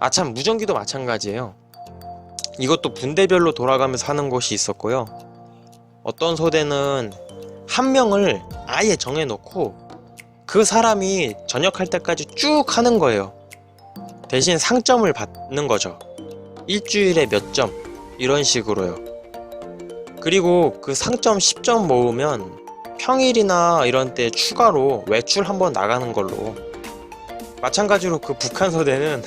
아 참 무전기도 마찬가지예요. 이것도 분대별로 돌아가면서 하는 곳이 있었고요. 어떤 소대는 한 명을 아예 정해놓고 그 사람이 전역할 때까지 쭉 하는 거예요. 대신 상점을 받는 거죠. 일주일에 몇 점, 이런 식으로요. 그리고 그 상점 10점 모으면 평일이나 이런 때 추가로 외출 한번 나가는 걸로. 마찬가지로 그 북한 소대는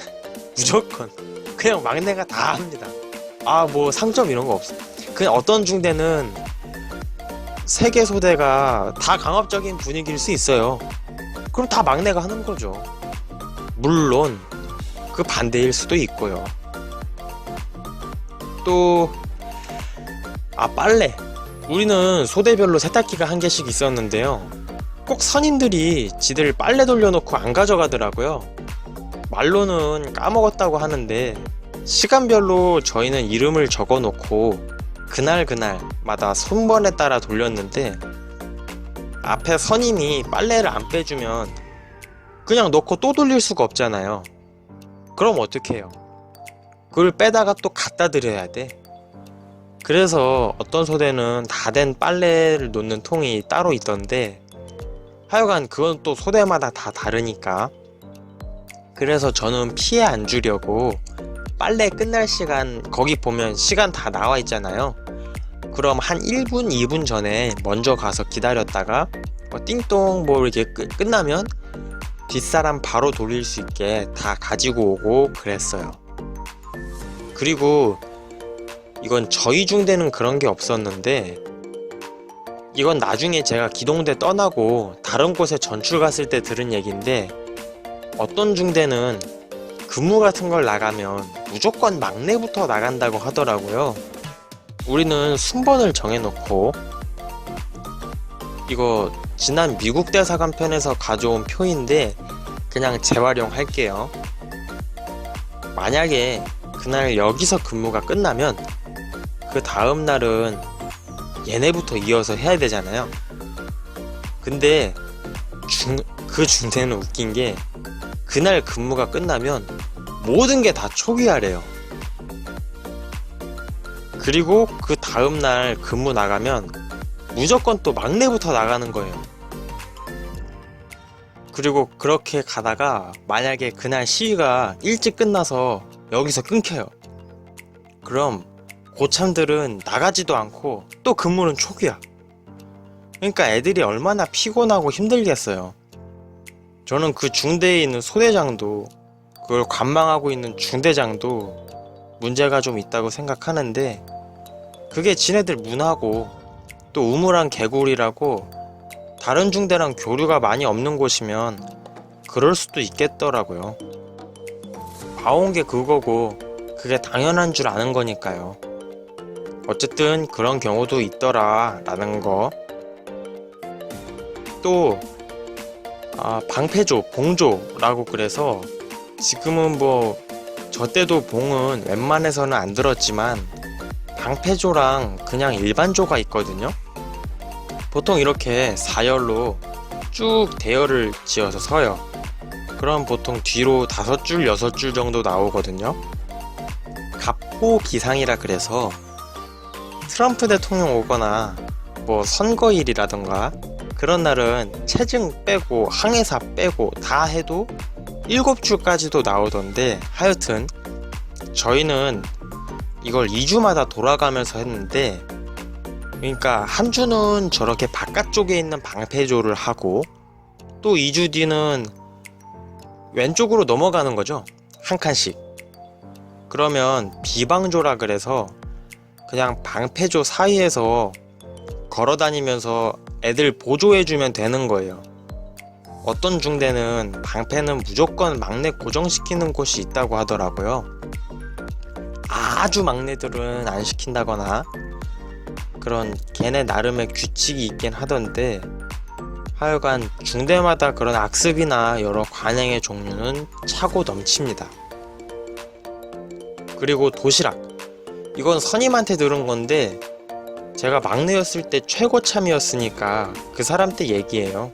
무조건 그냥 막내가 다 합니다. 아, 뭐 상점 이런 거 없어. 그냥 어떤 중대는 세계 소대가 다 강압적인 분위기일 수 있어요. 그럼 다 막내가 하는 거죠. 물론 그 반대일 수도 있고요. 또, 아, 빨래. 우리는 소대별로 세탁기가 한 개씩 있었는데요. 꼭 선임들이 지들 빨래 돌려놓고 안 가져가더라고요. 말로는 까먹었다고 하는데, 시간별로 저희는 이름을 적어 놓고, 그날그날마다 손번에 따라 돌렸는데, 앞에 선임이 빨래를 안 빼주면, 그냥 넣고 또 돌릴 수가 없잖아요. 그럼 어떻게 해요? 그걸 빼다가 또 갖다 드려야 돼. 그래서 어떤 소대는 다 된 빨래를 놓는 통이 따로 있던데 하여간 그건 또 소대마다 다 다르니까 그래서 저는 피해 안 주려고 빨래 끝날 시간 거기 보면 시간 다 나와 있잖아요. 그럼 한 1분 2분 전에 먼저 가서 기다렸다가 뭐 띵동 뭐 이렇게 끝, 끝나면 뒷사람 바로 돌릴 수 있게 다 가지고 오고 그랬어요. 그리고 이건 저희 중대는 그런 게 없었는데 이건 나중에 제가 기동대 떠나고 다른 곳에 전출 갔을 때 들은 얘기인데 어떤 중대는 근무 같은 걸 나가면 무조건 막내부터 나간다고 하더라고요. 우리는 순번을 정해놓고 이거 지난 미국 대사관 편에서 가져온 표인데 그냥 재활용할게요. 만약에 그날 여기서 근무가 끝나면 그 다음 날은 얘네부터 이어서 해야 되잖아요. 근데 중, 그 중대는 웃긴 게 그날 근무가 끝나면 모든 게 다 초기화래요. 그리고 그 다음 날 근무 나가면 무조건 또 막내부터 나가는 거예요. 그리고 그렇게 가다가 만약에 그날 시위가 일찍 끝나서 여기서 끊겨요. 그럼 고참들은 나가지도 않고 또 근무는 초기야. 그러니까 애들이 얼마나 피곤하고 힘들겠어요. 저는 그 중대에 있는 소대장도 그걸 관망하고 있는 중대장도 문제가 좀 있다고 생각하는데 그게 지네들 문화고 또 우물한 개구리라고 다른 중대랑 교류가 많이 없는 곳이면 그럴 수도 있겠더라고요. 봐온 게 그거고 그게 당연한 줄 아는 거니까요. 어쨌든 그런 경우도 있더라 라는 거. 또 아, 방패조, 봉조라고 그래서 지금은 뭐 저 때도 봉은 웬만해서는 안 들었지만 방패조랑 그냥 일반조가 있거든요. 보통 이렇게 사열로 쭉 대열을 지어서 서요. 그럼 보통 뒤로 다섯 줄, 여섯 줄 정도 나오거든요. 갑호 기상이라 그래서 트럼프 대통령 오거나 뭐 선거일이라던가 그런 날은 체증 빼고 항해사 빼고 다 해도 일곱 줄까지도 나오던데 하여튼 저희는 이걸 2주마다 돌아가면서 했는데 그러니까 한 주는 저렇게 바깥쪽에 있는 방패조를 하고 또 2주 뒤는 왼쪽으로 넘어가는 거죠. 한 칸씩. 그러면 비방조라 그래서 그냥 방패조 사이에서 걸어 다니면서 애들 보조해주면 되는 거예요. 어떤 중대는 방패는 무조건 막내 고정시키는 곳이 있다고 하더라고요. 아주 막내들은 안 시킨다거나 그런 걔네 나름의 규칙이 있긴 하던데 하여간 중대마다 그런 악습이나 여러 관행의 종류는 차고 넘칩니다. 그리고 도시락. 이건 선임한테 들은 건데 제가 막내였을 때 최고 참이었으니까 그 사람 때 얘기예요.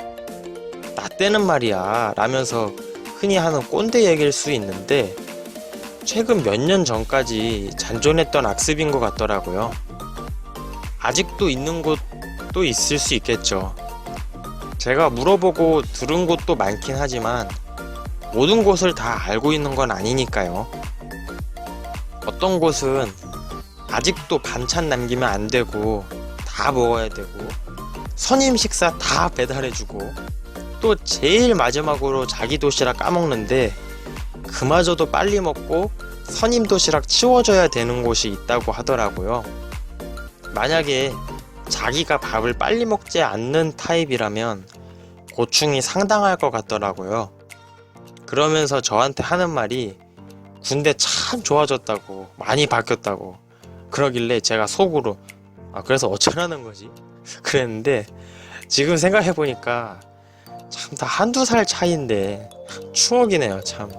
나 때는 말이야 라면서 흔히 하는 꼰대 얘기일 수 있는데 최근 몇 년 전까지 잔존했던 악습인 것 같더라고요. 아직도 있는 곳도 있을 수 있겠죠. 제가 물어보고 들은 곳도 많긴 하지만 모든 곳을 다 알고 있는 건 아니니까요. 어떤 곳은 아직도 반찬 남기면 안 되고 다 먹어야 되고 선임 식사 다 배달해주고 또 제일 마지막으로 자기 도시락 까먹는데 그마저도 빨리 먹고 선임 도시락 치워줘야 되는 곳이 있다고 하더라고요. 만약에 자기가 밥을 빨리 먹지 않는 타입이라면 고충이 상당할 것 같더라고요. 그러면서 저한테 하는 말이 군대 참 좋아졌다고 많이 바뀌었다고 그러길래 제가 속으로 아 그래서 어쩌라는 거지? 그랬는데 지금 생각해 보니까 참 다 한두 살 차이인데 추억이네요 참